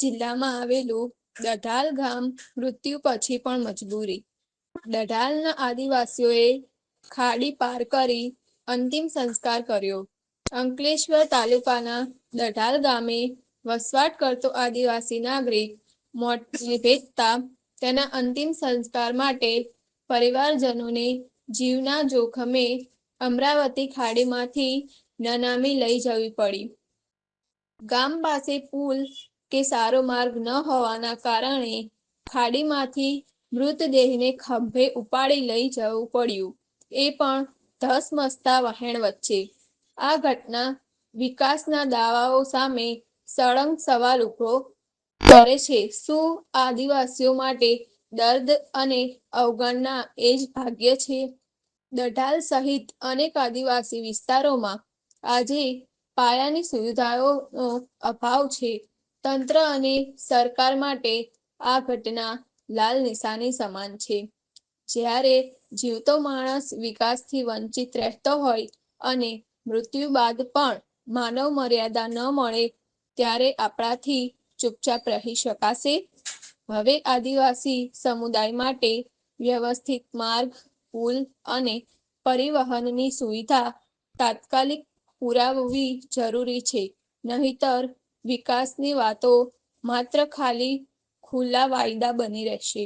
જિલ્લામાં આવેલું દઢાલ ગામ મૃત્યુ પછી પણ મજબૂરી. દઢાલના આદિવાસીઓએ ખાડી પાર કરી અંતિમ સંસ્કાર કર્યો. અંકલેશ્વર તાલુકાના દઢાલ ગામે વસવાટ કરતો આદિવાસી નાગરિક મોતને ભેટતા તેના અંતિમ સંસ્કાર માટે પરિવારજનોને જીવના જોખમે અમરાવતી ખાડીમાંથી નનામી લઈ જવી પડી. ગામ પાસે પુલ કે સારો માર્ગ ન હોવાના કારણે ખાડીમાંથી મૃતદેહને ખંભે ઉપાડી લઈ જવું પડ્યું. એ પણ ધસમસતા વહેણ વચ્ચે. આ ઘટના વિકાસના દાવાઓ સામે સળંગ સવાલ ઊભો કરે છે. શું આદિવાસીઓ માટે દર્દ અને અવગણના એ જ ભાગ્ય છે? દઢાલ સહિત અનેક આદિવાસી વિસ્તારોમાં આજે પાયાની સુવિધાઓનો અભાવ છે. તંત્ર અને સરકાર માટે આ ઘટના લાલ નિશાની સમાન છે. જ્યારે જીવતો માણસ વિકાસથી વંચિત રહેતો હોય અને મૃત્યુ બાદ પણ માનવ મર્યાદા ન મળે, ત્યારે આપણાથી ચૂપચાપ રહી શકાશે. હવે આદિવાસી સમુદાય માટે વ્યવસ્થિત માર્ગ, પુલ અને પરિવહનની સુવિધા તાત્કાલિક પુરાવવી જરૂરી છે. નહીતર વિકાસની વાતો માત્ર ખાલી ખુલ્લા વાયદા બની રહેશે.